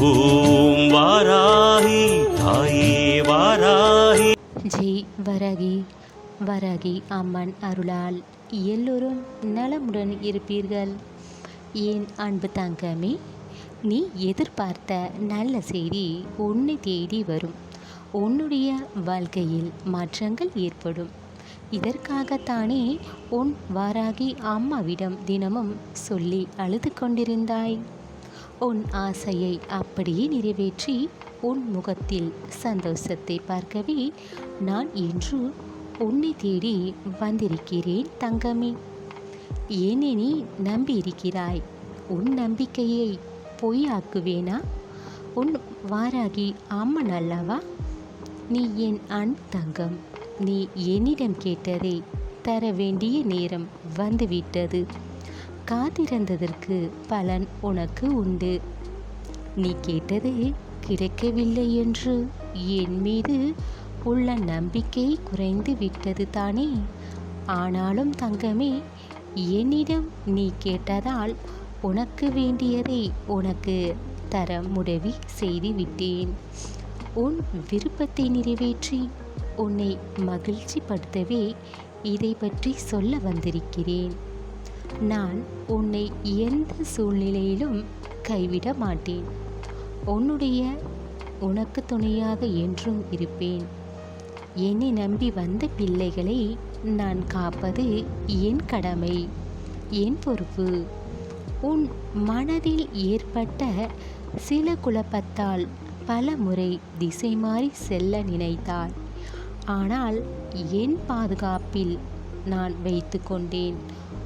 ஓம் வாராகி தாயே வாராகி ஜி வரகி வரகி அம்மன் அருளால் எல்லோரும் நலமுடன் இருப்பீர்கள். என் அன்பு தங்கமே நீ எதிர்பார்த்த நல்ல செய்தி உன்னை தேடி வரும். உன்னுடைய வாழ்க்கையில் மாற்றங்கள் ஏற்படும். இதற்காகத்தானே உன் வாராகி அம்மாவிடம் தினமும் சொல்லி அழுது கொண்டிருந்தாய். உன் ஆசையை அப்படியே நிறைவேற்றி உன் முகத்தில் சந்தோஷத்தை பார்க்கவே நான் இன்று உன்னை தேடி வந்திருக்கிறேன் தங்கமே. ஏனே நீ நம்பியிருக்கிறாய். உன் நம்பிக்கையை பொய்யாக்குவேனா? உன் வாராகி அம்மன் அல்லவா? நீ என் அன் தங்கம். நீ என்னிடம் கேட்டதை தர வேண்டிய நேரம் வந்துவிட்டது. காத்திருந்ததற்கு பலன் உனக்கு உண்டு. நீ கேட்டது கிடைக்கவில்லை என்று என் மீது உள்ள நம்பிக்கை குறைந்து விட்டது தானே. ஆனாலும் தங்கமே என்னிடம் நீ கேட்டதால் உனக்கு வேண்டியதை உனக்கு தர முடிவு செய்து விட்டேன். உன் விருப்பத்தை நிறைவேற்றி உன்னை மகிழ்ச்சிப்படுத்தவே இதை பற்றி சொல்ல வந்திருக்கிறேன். நான் உன்னை எந்த சூழ்நிலையிலும் கைவிட மாட்டேன். உன்னுடைய உனக்கு துணையாக என்றும் இருப்பேன். என்னை நம்பி வந்த பிள்ளைகளை நான் காப்பது என் கடமை என் பொறுப்பு. உன் மனதில் ஏற்பட்ட சில குழப்பத்தால் பல முறை திசை மாறி செல்ல நினைத்தாள் ஆனால் என் பாதுகாப்பில் நான் வைத்து கொண்டேன்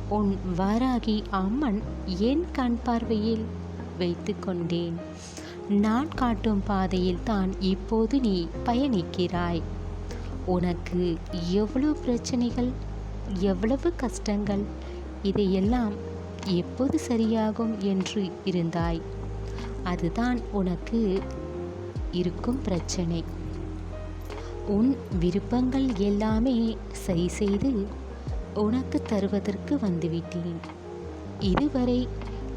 உன் வாராகி அம்மன் என் கண் பார்வையில் வைத்து கொண்டேன். நான் காட்டும் பாதையில் தான் இப்போது நீ பயணிக்கிறாய். உனக்கு எவ்வளவு பிரச்சனைகள் எவ்வளவு கஷ்டங்கள் இதையெல்லாம் எப்போது சரியாகும் என்று இருந்தாய்? அதுதான் உனக்கு இருக்கும் பிரச்சனை. உன் விருப்பங்கள் எல்லாமே சரி செய்து உனக்கு தருவதற்கு வந்துவிட்டேன். இதுவரை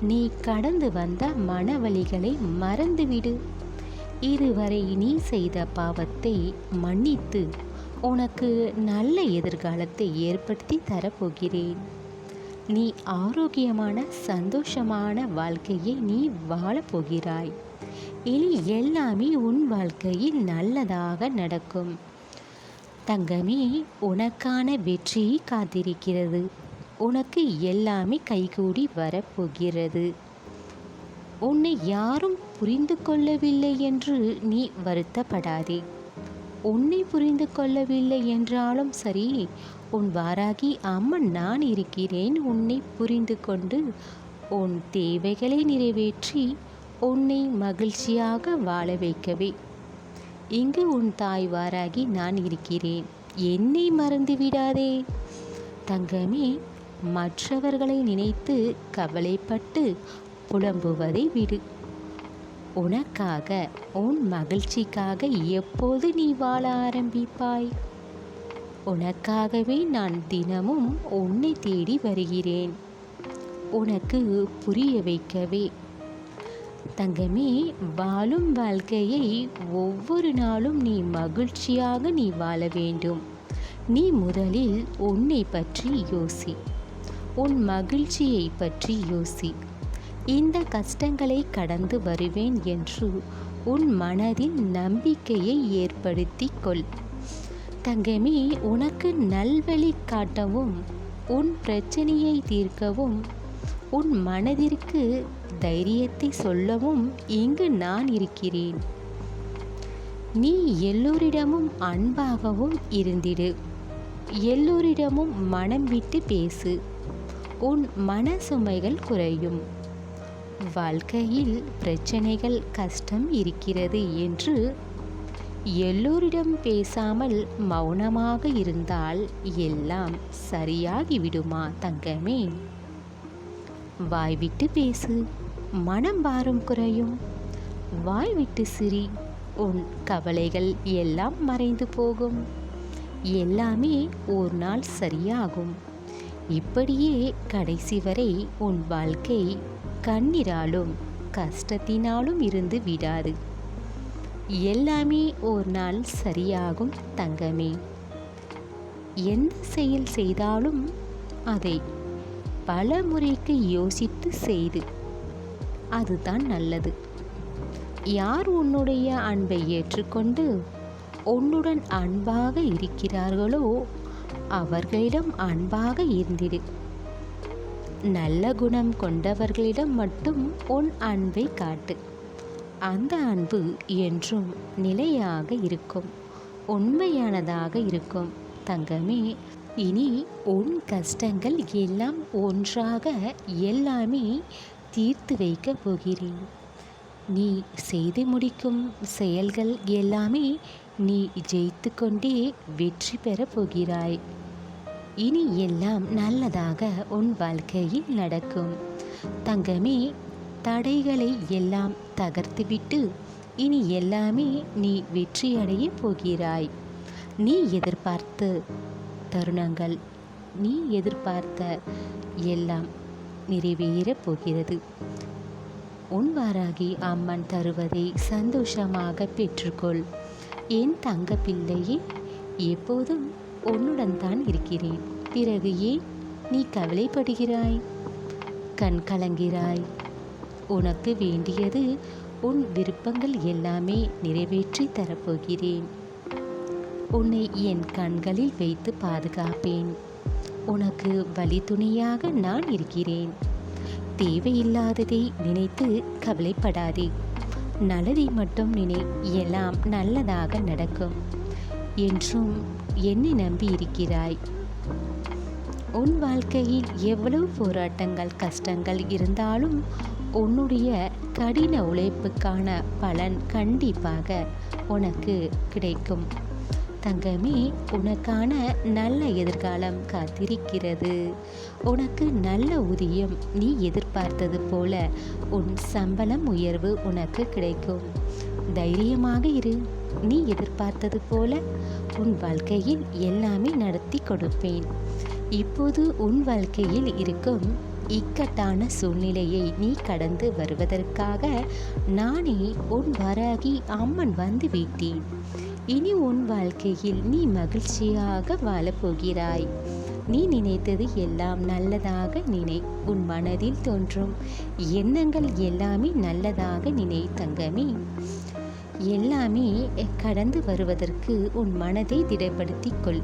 நீ கடந்து வந்த மனவழிகளை மறந்துவிடு. இதுவரை நீ செய்த பாவத்தை மன்னித்து உனக்கு நல்ல எதிர்காலத்தை ஏற்படுத்தி தரப்போகிறேன். நீ ஆரோக்கியமான சந்தோஷமான வாழ்க்கையை நீ வாழப்போகிறாய். இனி எல்லாமே உன் வாழ்க்கையில் நல்லதாக நடக்கும். தங்கமே உனக்கான வெற்றி காத்திருக்கிறது. உனக்கு எல்லாமே கைகூடி வரப்போகிறது. உன்னை யாரும் புரிந்து கொள்ளவில்லை என்று நீ வருத்தப்படாதே. உன்னை புரிந்து கொள்ளவில்லை என்றாலும் சரி உன் வாராகி அம்மன் நான் இருக்கிறேன். உன்னை புரிந்து கொண்டு உன் தேவைகளை நிறைவேற்றி உன்னை மகிழ்ச்சியாக வாழ வைக்கவே. இங்கு உன் தாய் வாராகி நான் இருக்கிறேன். என்னை மறந்து விடாதே. தங்கமே மற்றவர்களை நினைத்து கவலைப்பட்டு புலம்புவதை விடு. உனக்காக உன் மகிழ்ச்சிக்காக எப்போது நீ வாழ ஆரம்பிப்பாய்? உனக்காகவே நான் தினமும் உன்னை தேடி வருகிறேன். உனக்கு புரிய வைக்கவே தங்கமே வாழும் வாழ்க்கையை ஒவ்வொரு நாளும் நீ மகிழ்ச்சியாக நீ வாழ வேண்டும். நீ முதலில் உன்னை பற்றி யோசி. உன் மகிழ்ச்சியை பற்றி யோசி. இந்த கஷ்டங்களை கடந்து வருவேன் என்று உன் மனதில் நம்பிக்கையை ஏற்படுத்தி கொள். தங்கமே உனக்கு நல்வழி காட்டவும் உன் பிரச்சனையை தீர்க்கவும் உன் மனதிற்கு தைரியத்தை சொல்லவும் இங்கு நான் இருக்கிறேன். நீ எல்லோரிடமும் அன்பாகவும் இருந்திடு. எல்லோரிடமும் மனம் விட்டு பேசு. உன் மன சுமைகள் குறையும். வாழ்க்கையில் பிரச்சனைகள் கஷ்டம் இருக்கிறது என்று எல்லோரிடம் பேசாமல் மௌனமாக இருந்தால் எல்லாம் சரியாகிவிடுமா தங்கமே? வாய் விட்டு பேசு. மனம் பாரம் குறையும். வாய் விட்டு சிரி. உன் கவலைகள் எல்லாம் மறைந்து போகும். எல்லாமே ஒரு நாள் சரியாகும். இப்படியே கடைசி வரை உன் வாழ்க்கை கண்ணீராலும் கஷ்டத்தினாலும் இருந்து விடாது. எல்லாமே ஒரு நாள் சரியாகும் தங்கமே. எந்த செயல் செய்தாலும் அதை பல முறைக்கு யோசித்து செய்து. அதுதான் நல்லது. யார் உன்னுடைய அன்பை ஏற்றுக்கொண்டு உன்னுடன் அன்பாக இருக்கிறார்களோ அவர்களிடம் அன்பாக இருந்திடு. நல்ல குணம் கொண்டவர்களிடம் மட்டும் உன் அன்பை காட்டு. அந்த அன்பு என்றும் நிலையாக இருக்கும். உண்மையானதாக இருக்கும். தங்கமே இனி உன் கஷ்டங்கள் எல்லாம் ஒன்றாக எல்லாமே தீர்த்து வைக்கப் போகிறேன். நீ செய்து முடிக்கும் செயல்கள் எல்லாமே நீ ஜெயித்து கொண்டே வெற்றி பெறப் போகிறாய். இனி எல்லாம் நல்லதாக உன் வாழ்க்கையில் நடக்கும். தங்கமே தடைகளை எல்லாம் தகர்த்துவிட்டு இனி எல்லாமே நீ வெற்றியடைய போகிறாய். நீ எதிர்பார்த்து தருணங்கள் நீ எதிர்பார்த்த எல்லாம் நிறைவேறப் போகிறது. உன் வாராகி அம்மன் தருவதை சந்தோஷமாக பெற்றுக்கொள். என் தங்க பிள்ளையே எப்போதும் உன்னுடன் தான் இருக்கிறேன். பிறகு ஏன் நீ கவலைப்படுகிறாய்? கண் கலங்கிறாய். உனக்கு வேண்டியது உன் விருப்பங்கள் எல்லாமே நிறைவேற்றி தரப்போகிறேன். உன்னை என் கண்களில் வைத்து பாதுகாப்பேன். உனக்கு வழித்துணையாக நான் இருக்கிறேன். தேவையில்லாததை நினைத்து கவலைப்படாதே. நல்லதை மட்டும் நினை எல்லாம் நல்லதாக நடக்கும். என்றும் என்னை நம்பி இருக்கிறாய் உன் வாழ்க்கையில் எவ்வளவு போராட்டங்கள் கஷ்டங்கள் இருந்தாலும் உன்னுடைய கடின உழைப்புக்கான பலன் கண்டிப்பாக உனக்கு கிடைக்கும். தங்கமே உனக்கான நல்ல எதிர்காலம் காத்திருக்கிறது. உனக்கு நல்ல ஊதியம் நீ எதிர்பார்த்தது போல உன் சம்பளம் உயர்வு உனக்கு கிடைக்கும். தைரியமாக இரு. நீ எதிர்பார்த்தது போல உன் வாழ்க்கையில் எல்லாமே நடத்தி கொடுப்பேன். இப்போது உன் வாழ்க்கையில் இருக்கும் இக்கட்டான சூழ்நிலையை நீ கடந்து வருவதற்காக நானே உன் வராகி அம்மன் வந்து விட்டேன் இனி உன் வாழ்க்கையில் நீ மகிழ்ச்சியாக வாழப்போகிறாய். நீ நினைத்தது எல்லாம் நல்லதாக நினை உன் மனதில் தோன்றும் எண்ணங்கள் எல்லாமே நல்லதாக நினை தங்கமே. எல்லாமே கடந்து வருவதற்கு உன் மனதை திடப்படுத்திக் கொள்.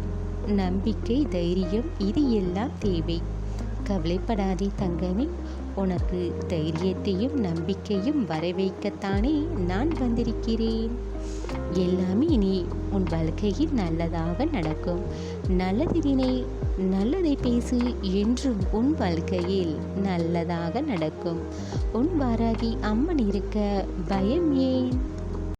நம்பிக்கை தைரியம் இது எல்லாம் தேவை. கவலைப்படாதே தங்கமே. உனக்கு தைரியத்தையும் நம்பிக்கையும் வரவைக்கத்தானே நான் வந்திருக்கிறேன். எல்லாமே இனி உன் வாழ்க்கையில் நல்லதாக நடக்கும். நல்லதினை நல்லதை பேசு என்றும் உன் வாழ்க்கையில் நல்லதாக நடக்கும். உன் வாராகி அம்மன் இருக்க பயம் ஏன்?